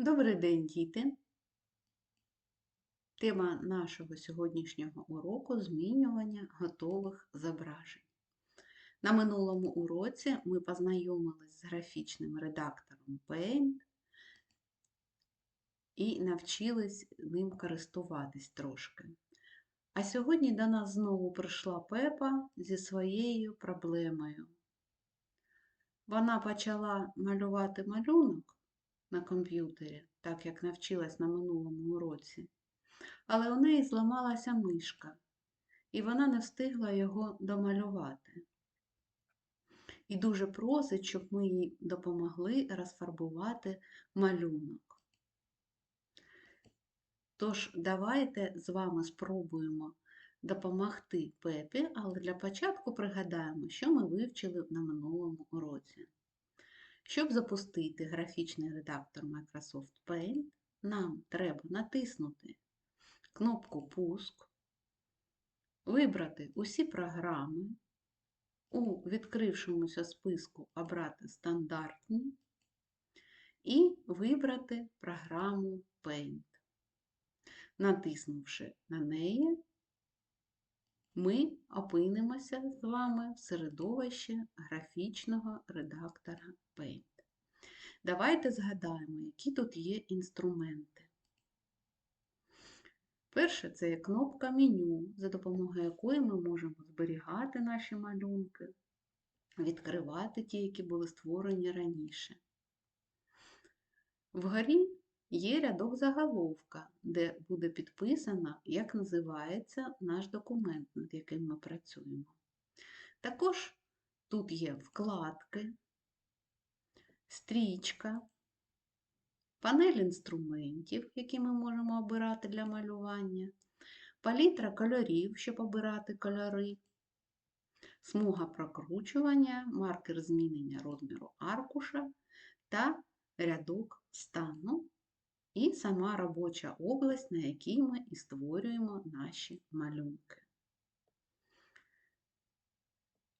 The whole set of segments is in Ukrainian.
Добрий день, діти! Тема нашого сьогоднішнього уроку змінювання готових зображень. На минулому уроці ми познайомились з графічним редактором Paint і навчились ним користуватись трошки. А сьогодні до нас знову прийшла Пепа зі своєю проблемою. Вона почала малювати малюнок на комп'ютері, так як навчилась на минулому уроці. Але у неї зламалася мишка, і вона не встигла його домалювати. І дуже просить, щоб ми їй допомогли розфарбувати малюнок. Тож, давайте з вами спробуємо допомогти Пепі, але для початку пригадаємо, що ми вивчили на минулому уроці. Щоб запустити графічний редактор Microsoft Paint, нам треба натиснути кнопку Пуск, вибрати усі програми, у відкрившомуся списку обрати стандартні і вибрати програму Paint. Натиснувши на неї, ми опинимося з вами в середовищі графічного редактора Paint. Давайте згадаємо, які тут є інструменти. Перше це є кнопка меню, за допомогою якої ми можемо зберігати наші малюнки, відкривати ті, які були створені раніше. Вгорі є рядок заголовка, де буде підписано, як називається наш документ, над яким ми працюємо. Також тут є вкладки, стрічка, панель інструментів, які ми можемо обирати для малювання, палітра кольорів, щоб обирати кольори, смуга прокручування, маркер змінення розміру аркуша та рядок стану і сама робоча область, на якій ми і створюємо наші малюнки.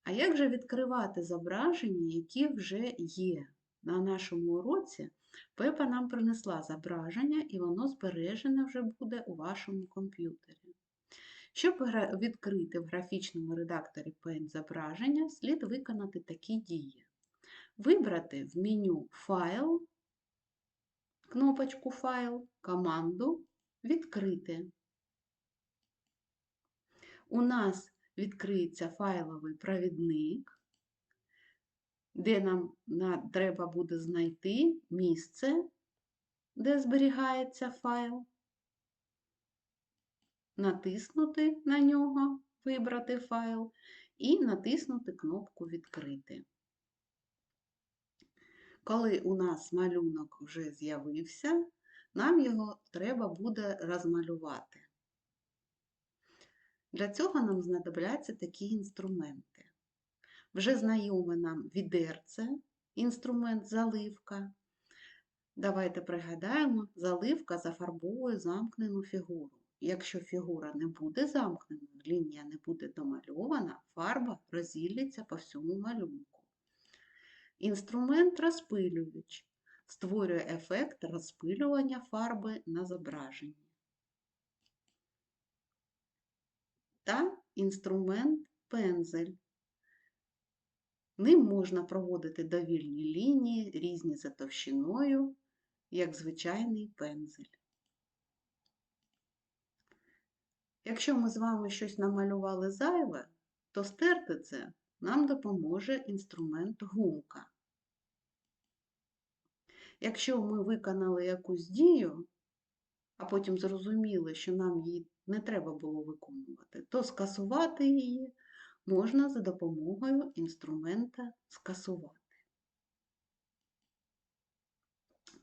А як же відкривати зображення, які вже є? На нашому уроці Пепа нам принесла зображення, і воно збережене вже буде у вашому комп'ютері. Щоб відкрити в графічному редакторі Paint зображення, слід виконати такі дії. Вибрати в меню Файл, кнопочку Файл, команду Відкрити. У нас відкриється файловий провідник, де нам треба буде знайти місце, де зберігається файл, натиснути на нього, вибрати файл і натиснути кнопку Відкрити. Коли у нас малюнок вже з'явився, нам його треба буде розмалювати. Для цього нам знадобляться такі інструменти. Вже знайоме нам відерце, інструмент заливка. Давайте пригадаємо, заливка зафарбовує замкнену фігуру. Якщо фігура не буде замкнена, лінія не буде домальована, фарба розілється по всьому малюнку. Інструмент розпилювач створює ефект розпилювання фарби на зображенні. Та інструмент пензель. Ним можна проводити довільні лінії, різні за товщиною, як звичайний пензель. Якщо ми з вами щось намалювали зайве, то стерти це нам допоможе інструмент гумка. Якщо ми виконали якусь дію, а потім зрозуміли, що нам її не треба було виконувати, то скасувати її можна за допомогою інструмента скасувати.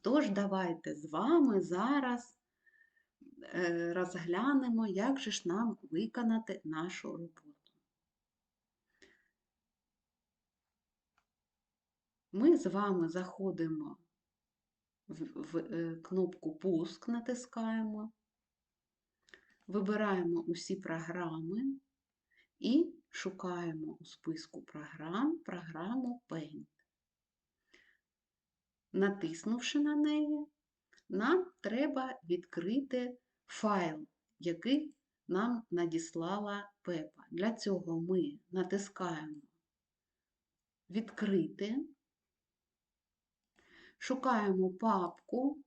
Тож, давайте з вами зараз е, розглянемо, як же ж нам виконати нашу роботу. Ми з вами заходимо в е, кнопку Пуск, натискаємо, вибираємо усі програми і шукаємо у списку програм програму Paint. Натиснувши на неї, нам треба відкрити файл, який нам надіслала Пепа. Для цього ми натискаємо Відкрити, шукаємо папку,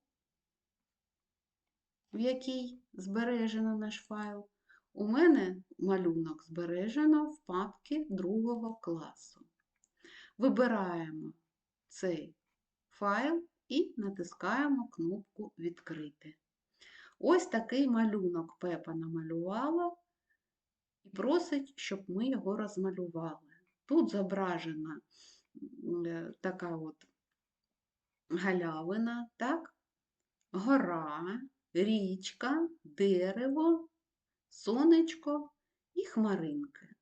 в якій збережено наш файл. У мене малюнок збережено в папці другого класу. Вибираємо цей файл і натискаємо кнопку Відкрити. Ось такий малюнок Пепа намалювала і просить, щоб ми його розмалювали. Тут зображена е, така от галявина, так? гора, річка, дерево, сонечко і хмаринки.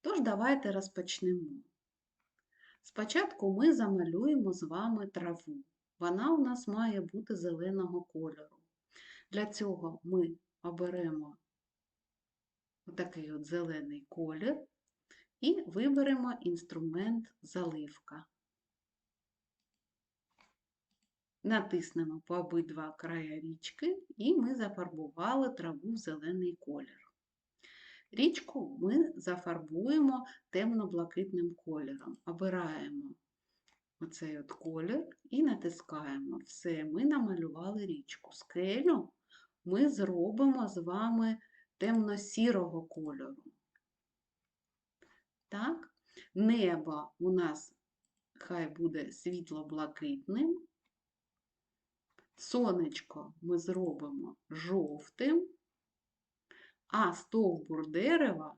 Тож, давайте розпочнемо. Спочатку ми замалюємо з вами траву. Вона у нас має бути зеленого кольору. Для цього ми оберемо отакий от зелений колір і виберемо інструмент заливка. Натиснемо по обидва края річки, і ми зафарбували траву в зелений колір. Річку ми зафарбуємо темно-блакитним кольором. Обираємо оцей от колір і натискаємо. Все, ми намалювали річку. Скелю ми зробимо з вами темно-сірого кольору. Так? Небо у нас хай буде світло-блакитним. Сонечко ми зробимо жовтим, а стовбур дерева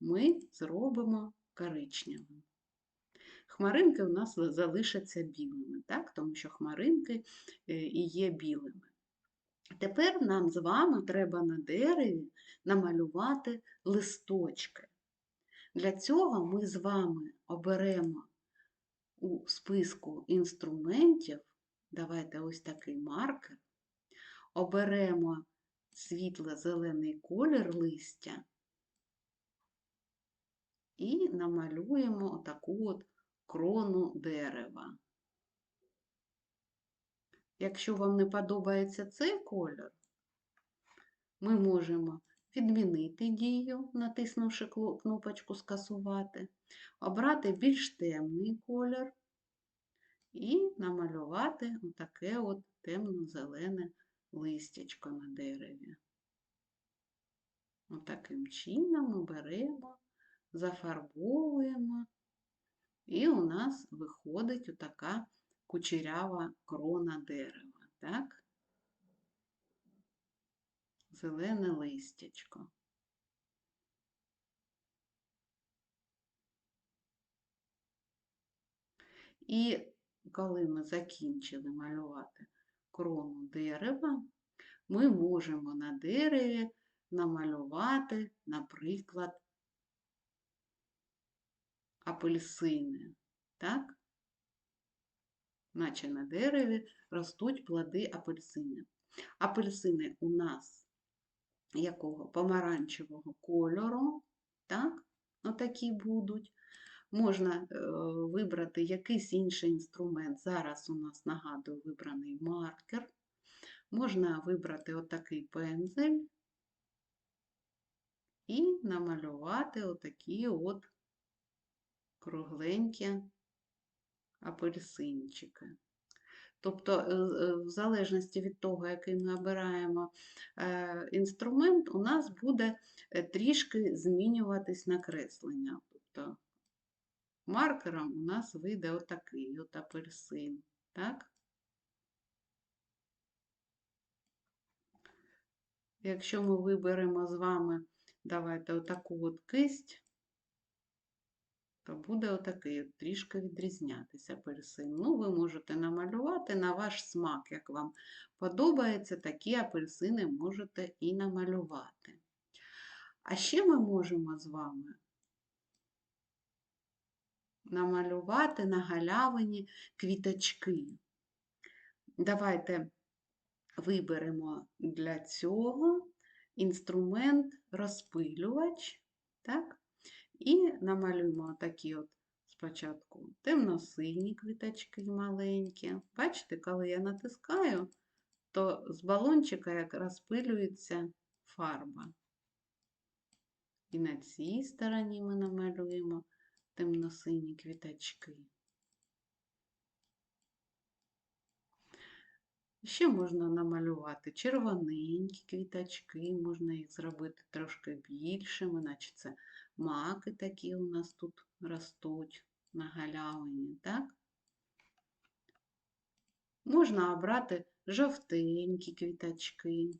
ми зробимо коричневим. Хмаринки у нас залишаться білими, так? тому що хмаринки е, і є білими. Тепер нам з вами треба на дереві намалювати листочки. Для цього ми з вами оберемо у списку інструментів, давайте ось такий маркер, оберемо світло-зелений колір листя. І намалюємо таку от крону дерева. Якщо вам не подобається цей колір, ми можемо відмінити дію, натиснувши кнопочку Скасувати, обрати більш темний колір і намалювати отаке от темно-зелене листячко на дереві. Отаким чином ми беремо, зафарбовуємо, і у нас виходить отака кучерява крона дерева. Так? зелене листячко. І коли ми закінчили малювати крону дерева, ми можемо на дереві намалювати, наприклад, апельсини, так? Наче на дереві ростуть плоди апельсини. Апельсини у нас якого помаранчевого кольору. Так? Отакі будуть. Можна е, вибрати якийсь інший інструмент. Зараз у нас, нагадую, вибраний маркер. Можна вибрати отакий пензель і намалювати отакі от кругленькі апельсинчики. Тобто, е, е, в залежності від того, який ми обираємо інструмент, у нас буде трішки змінюватись накреслення. Тобто маркером у нас вийде отакий от апельсин. Так? Якщо ми виберемо з вами, давайте отаку от кисть, то буде отакий трішки відрізнятися апельсин. Ну, ви можете намалювати на ваш смак, як вам подобається, такі апельсини можете і намалювати. А ще ми можемо з вами намалювати на галявині квіточки. Давайте виберемо для цього інструмент розпилювач. так? І намалюємо такі от спочатку темно-сині квіточки маленькі. Бачите, коли я натискаю, то з балончика як розпилюється фарба. І на цій стороні ми намалюємо темно-сині квіточки. Ще можна намалювати червоненькі квіточки, можна їх зробити трошки більшими, наче це маки такі у нас тут ростуть на галявині, так? Можна обрати жовтенькі квіточки,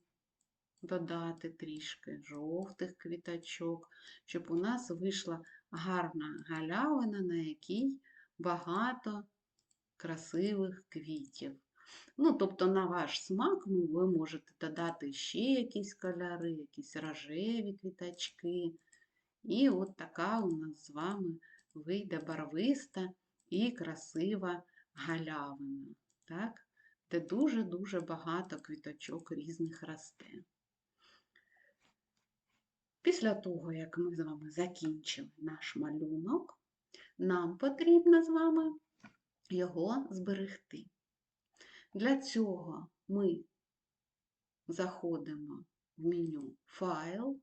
додати трішки жовтих квіточок, щоб у нас вийшла гарна галявина, на якій багато красивих квітів. Ну, тобто, на ваш смак ну, ви можете додати ще якісь кольори, якісь рожеві квіточки. І от така у нас з вами вийде барвиста і красива галявина, так? де дуже-дуже багато квіточок різних росте. Після того, як ми з вами закінчили наш малюнок, нам потрібно з вами його зберегти. Для цього ми заходимо в меню Файл,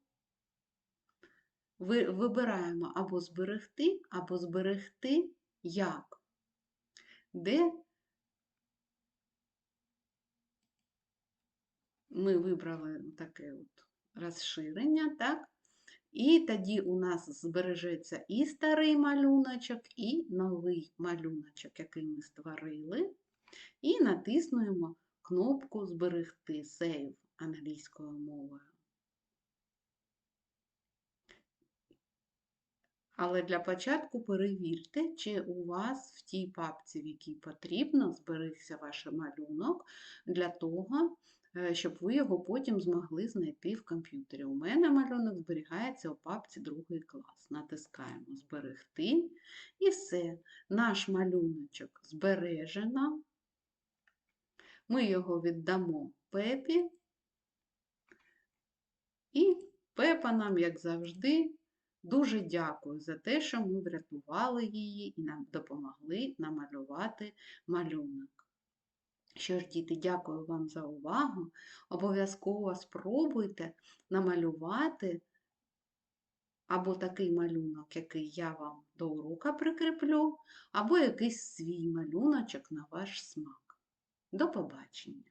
вибираємо або зберегти, або зберегти як, де ми вибрали таке от розширення, так? І тоді у нас збережеться і старий малюночок, і новий малюночок, який ми створили. І натиснуємо кнопку Зберегти Save англійською мовою. Але для початку перевірте, чи у вас в тій папці, в якій потрібно, зберігся ваш малюнок для того, щоб ви його потім змогли знайти в комп'ютері. У мене малюнок зберігається у папці другий клас. Натискаємо Зберегти і все. Наш малюночок збережено. Ми його віддамо пепі, і пепа нам, як завжди, дуже дякую за те, що ми врятували її і нам допомогли намалювати малюнок. Що ж, діти, дякую вам за увагу. Обов'язково спробуйте намалювати або такий малюнок, який я вам до урока прикріплю, або якийсь свій малюночок на ваш смак. До побачення!